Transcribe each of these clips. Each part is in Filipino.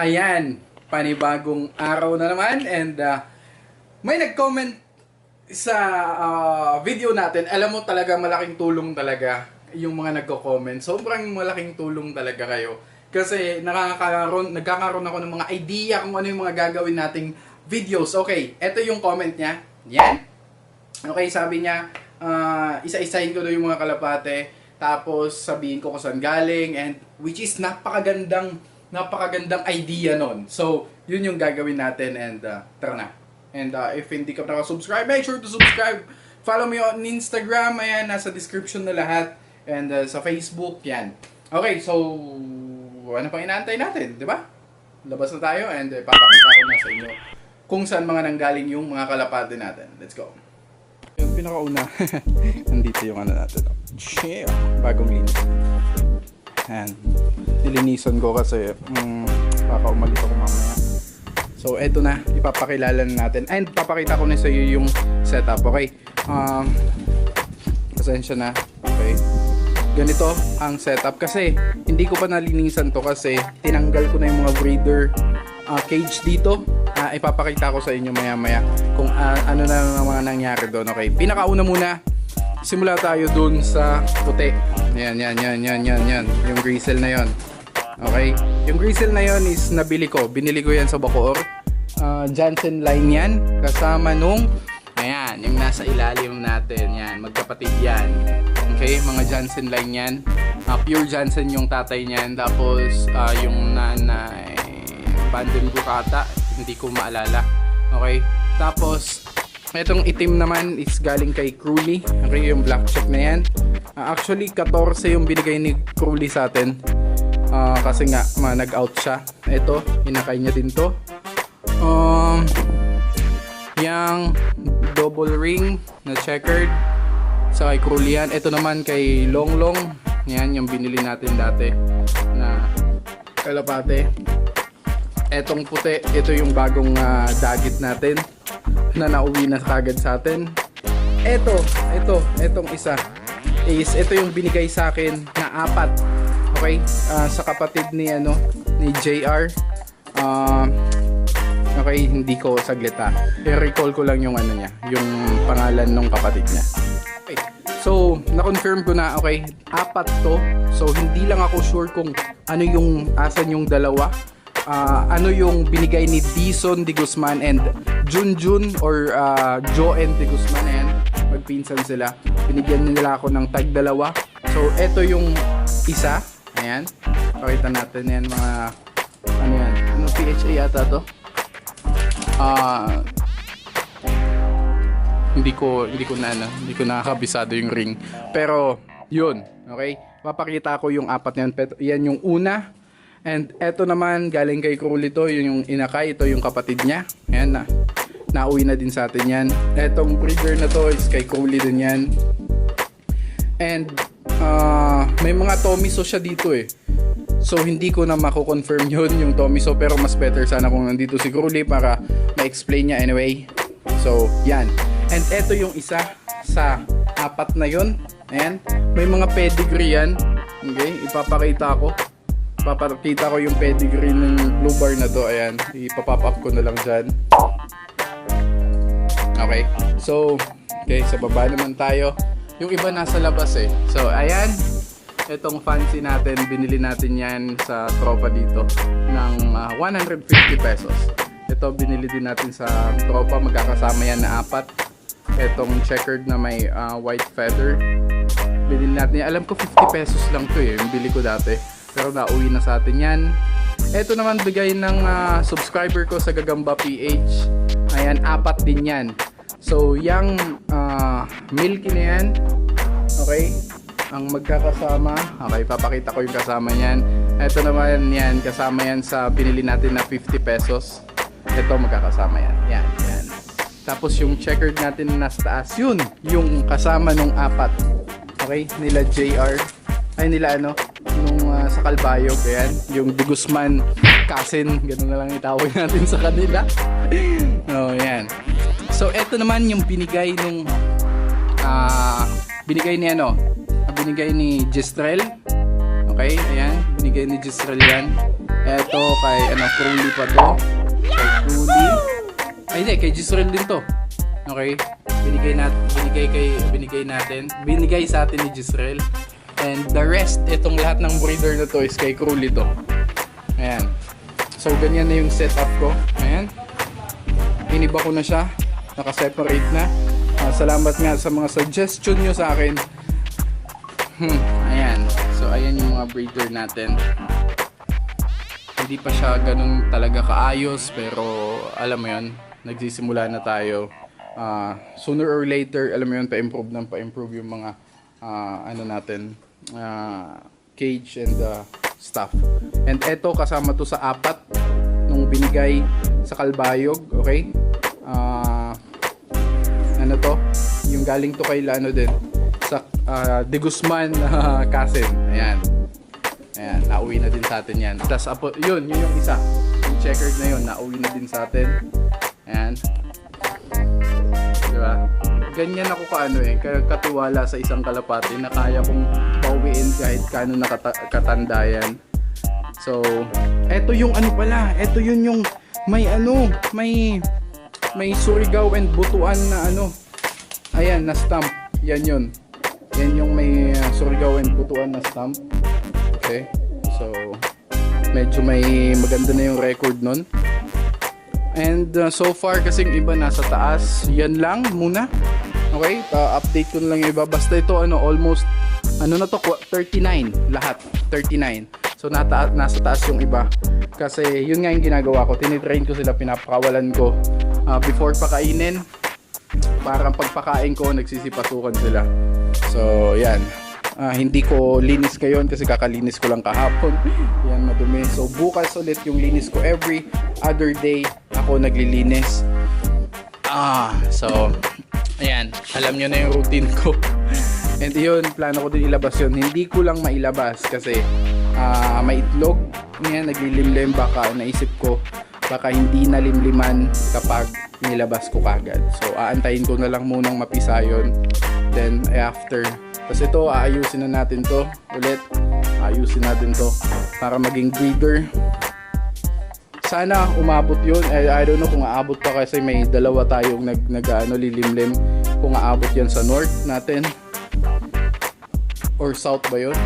Ayan, panibagong araw na naman and uh, may nag-comment sa uh, video natin. Alam mo talaga malaking tulong talaga yung mga nagko-comment. Sobrang malaking tulong talaga kayo. Kasi nakakaroon, nagkakaroon ako ng mga idea kung ano yung mga gagawin nating videos. Okay, eto yung comment niya. Yan. Okay, sabi niya, ah, isa-isahin ko na yung mga kalapate, tapos sabihin ko kung saan galing, and which is napakagandang, napakagandang idea nun. So, yun yung gagawin natin, and uh, tara na. And uh, if hindi ka nakasubscribe, make sure to subscribe. Follow me on Instagram, ayan, nasa description na lahat. And uh, sa Facebook, yan. Okay, so, ano pang inaantay natin, di ba? Labas na tayo, and uh, papakita ko na sa inyo kung saan mga nanggaling yung mga kalapate natin. Let's go. Yung pinakauna, nandito yung ano natin. oh. Chill. Bagong linis. Ayan. Nilinisan ko kasi mm, baka umalis ako mamaya. So, eto na. Ipapakilala na natin. And papakita ko na sa iyo yung setup. Okay? Um, pasensya na. Okay? Ganito ang setup. Kasi, hindi ko pa nalinisan to kasi tinanggal ko na yung mga breeder uh, cage dito. Ah, ipapakita ko sa inyo maya maya kung ah, ano na mga nangyari doon. Okay, pinakauna muna, simula tayo dun sa puti. Yan, yan, yan, yan, yan, yan. Yung gristle na yon. Okay? Yung gristle na yon is nabili ko. Binili ko yan sa Bacoor. Ah, Johnson line yan. Kasama nung Ayan, yung nasa ilalim natin. Yan, magkapatid yan. Okay, mga Johnson line yan. Ah, pure Johnson yung tatay niyan. Tapos, ah, yung nanay, Bandon Bukata. Hindi ko maalala. Okay, tapos, itong itim naman is galing kay Crowley. Okay, yung black check na yan. Ah, actually, 14 yung binigay ni Crowley sa atin. Ah, kasi nga, nag-out siya. Ito, inakay niya din to. Um, yung double ring na checkered sa kay Crowley yan. Ito naman kay Long Long. Yan, yung binili natin dati na kalapate. Etong puti, ito yung bagong ah, dagit natin na nauwi na kagad sa atin. Ito, ito, etong isa is ito yung binigay sa akin na apat. Okay? Ah, sa kapatid ni ano ni JR. Ah, okay, hindi ko saglit ha. I-recall ko lang yung ano niya, yung pangalan ng kapatid niya. Okay. So, na-confirm ko na, okay, apat to. So, hindi lang ako sure kung ano yung, asan yung dalawa. Ah, ano yung binigay ni Dison de Guzman and Junjun or ah, Joen de Guzman. Ayan, magpinsan sila. Binigyan nila ako ng tag dalawa. So, eto yung isa. Ayan. Pakita natin yan mga, ano yan, ano PHA yata to? Ah, hindi ko hindi ko na ano, hindi ko nakakabisado yung ring. Pero yun, okay? Papakita ko yung apat na yan. Yan yung una. And eto naman galing kay Crowley to, yun yung inakay, ito yung kapatid niya. Ayan na. Nauwi na din sa atin yan. Etong breeder na to is kay Crowley din yan. And ah, may mga Tomiso siya dito eh. So hindi ko na mako-confirm yun yung Tomiso pero mas better sana kung nandito si Crowley para ma-explain niya anyway. So yan. And eto yung isa sa apat na yun. Ayan. May mga pedigree yan. Okay, ipapakita ko. Papakita ko yung pedigree ng blue bar na to. Ayan, ipapop up ko na lang dyan. Okay, so, okay, sa baba naman tayo. Yung iba nasa labas eh. So, ayan, itong fancy natin, binili natin yan sa tropa dito ng ah, 150 pesos. Ito, binili din natin sa tropa, magkakasama yan na apat. Itong checkered na may ah, white feather. Binili natin. Alam ko 50 pesos lang to eh, yung bili ko dati. Pero nauwi na sa atin yan. Ito naman bigay ng ah, subscriber ko sa Gagamba PH. Ayan, apat din yan. So, yung ah, milky na yan, okay, ang magkakasama, okay, papakita ko yung kasama niyan. Ito naman yan, kasama yan sa binili natin na 50 pesos. Ito magkakasama yan. Yan, yan. Tapos yung checkered natin na nasa taas, yun, yung kasama nung apat. Okay, nila JR. Ay, nila ano, sa Calbayog, ayan, yung De Guzman cousin, ganun na lang itawag natin sa kanila. oh, yan. So, eto naman yung binigay nung ah binigay ni ano, binigay ni Gestrel. Okay, ayan, Binigay ni Gisrel yan. Eto kay ano, Crowley pa to. Kay Crowley. Ay hindi, kay Gisrel din to. Okay? Binigay nat binigay kay binigay natin. Binigay sa atin ni Gisrel. And the rest, itong lahat ng breeder na to is kay Crowley to. Ayan. So ganyan na yung setup ko. Ayan. Iniba ko na siya. Naka-separate na. Ah, salamat nga sa mga suggestion nyo sa akin. Hmm, ayan. So, ayan yung mga breeder natin. Hindi pa siya ganun talaga kaayos, pero alam mo yun, nagsisimula na tayo. Ah, sooner or later, alam mo yun, pa-improve ng pa-improve yung mga ah, ano natin, ah, cage and uh, stuff. And eto, kasama to sa apat nung binigay sa Kalbayog, okay? Ah, ano to? Yung galing to kay ano din sa ah, De Guzman uh, Kasin. Ayan. Ayan, nauwi na din sa atin yan. Tapos, apo, yun, yun yung isa. Yung checkered na yun, nauwi na din sa atin. Ayan. Diba? Ganyan ako kaano eh, ka- katiwala sa isang kalapati na kaya kong pauwiin kahit kano nakatanda yan. So, eto yung ano pala, eto yun yung may ano, may may Surigao and Butuan na ano. Ayan, na stamp. Yan yun. Yan yung may uh, Surigao and Butuan na stamp. Okay. So, medyo may maganda na yung record nun. And uh, so far kasing iba nasa taas, yan lang muna. Okay, pa update ko na lang yung iba. Basta ito ano almost ano na to kwa- 39 lahat, 39. So nata nasa taas yung iba. Kasi yun nga yung ginagawa ko, tinitrain ko sila, pinapakawalan ko ah, before pakainin. Parang pagpakain ko, nagsisipasukan sila. So, yan. Ah, hindi ko linis ngayon kasi kakalinis ko lang kahapon. Yan madumi. So bukas ulit yung linis ko every other day ako naglilinis. Ah, so ayan, alam nyo na yung routine ko. And yun, plano ko din ilabas yun. Hindi ko lang mailabas kasi ah, may itlog. Ngayon, naglilimlim baka naisip ko baka hindi nalimliman kapag nilabas ko kagad. So, aantayin ko na lang munang mapisa yun. Then, after. Tapos ito, aayusin na natin to ulit. Aayusin natin to para maging breeder. Sana umabot yun. Eh, I don't know kung aabot pa kasi may dalawa tayong nag, nag ano, lilimlim. Kung aabot yan sa north natin. Or south ba yun?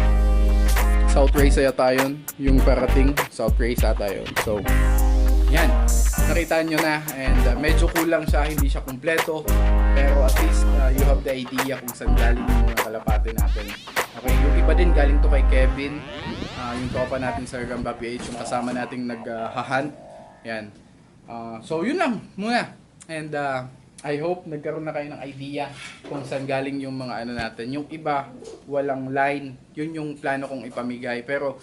South race yata yun. Yung parating, south race ata yun. So, yan. Nakita nyo na. And uh, medyo kulang siya. Hindi siya kumpleto. Pero at least uh, you have the idea kung saan galing yung mga kalapate natin. Okay, yung iba din galing to kay Kevin. Uh, yung tropa natin sa Gamba PH. Yung kasama nating nag-hunt. yan. Uh, so, yun lang muna. And uh, I hope nagkaroon na kayo ng idea kung saan galing yung mga ano natin. Yung iba, walang line. Yun yung plano kong ipamigay. Pero,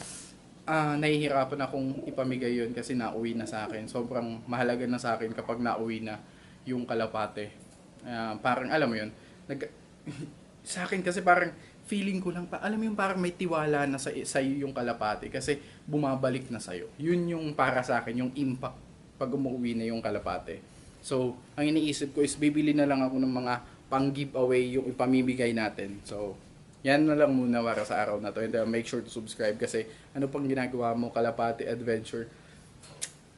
ah nahihirapan akong ipamigay yun kasi nauwi na sa akin. Sobrang mahalaga na sa akin kapag nauwi na yung kalapate. Ah, parang, alam mo yun, nag, sa akin kasi parang feeling ko lang, pa, alam mo yung parang may tiwala na sa, sa yung kalapate kasi bumabalik na sa'yo. Yun yung para sa akin, yung impact pag umuwi na yung kalapate. So, ang iniisip ko is bibili na lang ako ng mga pang giveaway yung ipamimigay natin. So, yan na lang muna para sa araw na to. And uh, make sure to subscribe kasi ano pang ginagawa mo, Kalapati Adventure.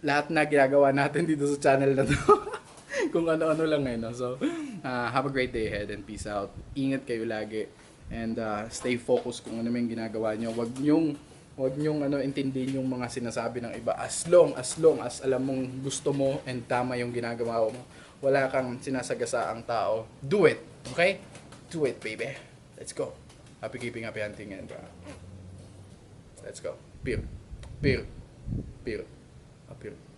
Lahat na ginagawa natin dito sa channel na to. Kung ano-ano lang eh. No? So, uh, have a great day ahead and peace out. Ingat kayo lagi. And uh, stay focused kung ano yung ginagawa nyo. Wag nyong Huwag niyong ano, intindihin yung mga sinasabi ng iba. As long, as long as alam mong gusto mo and tama yung ginagawa mo, wala kang sinasagasa ang tao, do it. Okay? Do it, baby. Let's go. Happy keeping, happy hunting, and uh, let's go. Beer. Beer. Beer. A.